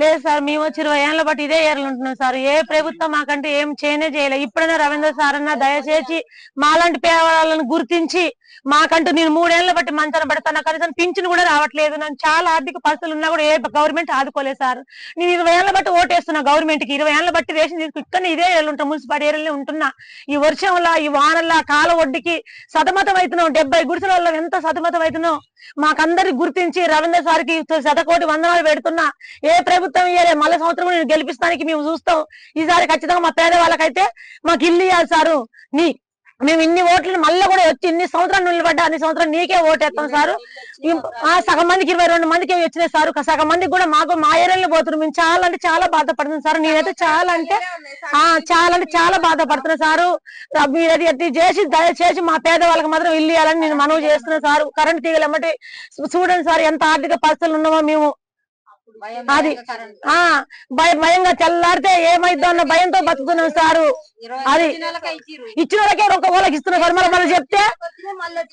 లేదు సార్ మేము వచ్చి ఇరవై ఏళ్ళ బట్టి ఇదే ఏర్లు ఉంటున్నాం సార్. ఏ ప్రభుత్వం మాకంటే ఏం చేయనే చేయలేదు ఇప్పుడైనా రవీంద్ర సార్ అన్న దయచేసి మాలాంటి పేదవాళ్ళను గుర్తించి మాకంటూ నేను మూడేళ్ళ బట్టి మంచాన పడతాను. కనీసం పింఛన్ కూడా రావట్లేదు. నన్ను చాలా ఆర్థిక పరిస్థితులు ఉన్నా కూడా ఏ గవర్నమెంట్ ఆదుకోలేదు సార్. నేను ఇరవై ఏళ్ళ బట్టి ఓటేస్తున్నా గవర్నమెంట్కి ఇరవై ఏళ్ళ బట్టి రేషన్ తీసుకు ఇక్కడ ఇదే ఏళ్ళు ఉంటాం మున్సిపాలిటీ ఏరియాలో ఉంటున్నా. ఈ వర్షంలా ఈ వానల్లా కాల ఒడ్డుకి సతమతం అవుతున్నాం. డెబ్బై గుడిసెల ఎంత సతమతం అవుతున్నాం. మాకందరికి గుర్తించి రవీంద్ర సార్కి శతకోటి వందనాలు పెడుతున్నా. ఏ ప్రభుత్వం ఇయ్యలే? మళ్ళీ సంవత్సరం నేను గెలిపిస్తానికి మేము చూస్తాం. ఈసారి ఖచ్చితంగా మా పేదవాళ్ళకైతే మాకు ఇల్లు ఇవ్వాలి సారు. నీ మేము ఇన్ని ఓట్లు మళ్ళీ కూడా వచ్చి ఇన్ని సంవత్సరాలు నిలబడ్డా అన్ని సంవత్సరాలు నీకే ఓటేస్తాం సారు. సగం మందికి ఇరవై రెండు మందికి వచ్చినాయి సార్. సగం మందికి కూడా మాకు మా ఏరియాలో పోతున్నాం మేము చాలా అంటే చాలా బాధపడుతున్నాం సార్. నేనైతే చాలా అంటే ఆ చాలా అంటే చాలా బాధపడుతున్నా సారు. మీరు అది చేసి దయచేసి మా పేదవాళ్ళకి మాత్రం ఇల్లు ఇవ్వాలని నేను మనవి చేస్తున్నా సార్. కరెంట్ తీగలు ఎమ్మటి చూడండి సార్ ఎంత ఆర్థిక పరిస్థితులు ఉన్నామో మేము అది ఆ భయ భయంగా తెల్లారితే ఏమైద్దో అన్న భయంతో బతుకుతున్నాం సారు. అది ఇచ్చిన వాళ్ళకే ఒక వాళ్ళకి ఇస్తున్నారు సార్ మళ్ళీ మనం చెప్తే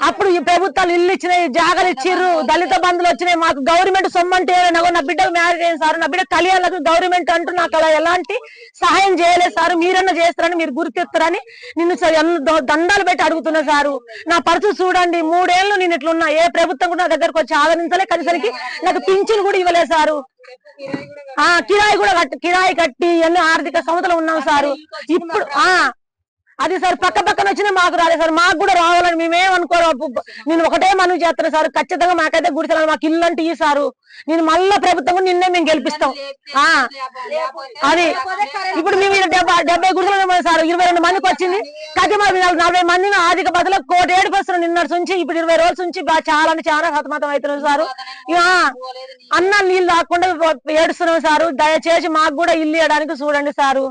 అప్పుడు ఈ ప్రభుత్వాలు ఇల్లు ఇచ్చినాయి జాగాలు ఇచ్చిర్రు దళిత బంధువులు వచ్చినాయి మాకు గవర్నమెంట్ సొమ్మంటే నాకు నా బిడ్డకు మ్యారేజ్ అయింది సార్ నా బిడ్డ కళ్యాణకు గవర్నమెంట్ అంటూ నాకు అలా ఎలాంటి సహాయం చేయలేదు సార్ మీరన్నా చేస్తారని మీరు గుర్తిస్తారని నిన్ను దండాలు పెట్టి అడుగుతున్నా సారు. నా పరిస్థితి చూడండి మూడేళ్ళు నేను ఇట్లున్నా ఏ ప్రభుత్వం కూడా నా దగ్గరకు వచ్చి ఆదరించలే కనీసానికి నాకు పింఛన్ కూడా ఇవ్వలేదు సారు. కిరాయి కూడా కట్టి కిరాయి కట్టి ఎన్నో ఆర్థిక సమతలు ఉన్నాం సారు. ఇప్పుడు ఆ అది సార్ పక్క పక్కన వచ్చినా మాకు రాలేదు సార్. మాకు కూడా రావాలని మేమేమనుకోరు నేను ఒకటే మనం చేస్తాను సార్. ఖచ్చితంగా మాకైతే గుడిసెలు మాకు ఇల్లు అంటే ఈ సారు. నేను మళ్ళా ప్రభుత్వం నిన్నే మేము గెలిపిస్తాం. ఆ అది ఇప్పుడు మేము డెబ్బై డెబ్బై గుడిసెలు సార్. ఇరవై రెండు మందికి వచ్చింది. కతి మరి నలభై మంది ఆర్థిక బదులు కోటి ఏడు పర్సెంట్ నిన్నటి నుంచి ఇప్పుడు ఇరవై రోజుల నుంచి చాలా అంటే చాలా హతమతం అవుతున్నాం సారు. అన్న నీళ్ళు రాకుండా ఏడుస్తున్నాం సారు. దయచేసి మాకు కూడా ఇల్లు ఇవ్వడానికి చూడండి సారు.